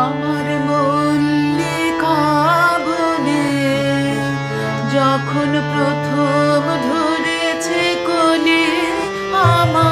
আমার মল্লিকা বনে যখন প্রথম ধরেছে কোলে আমার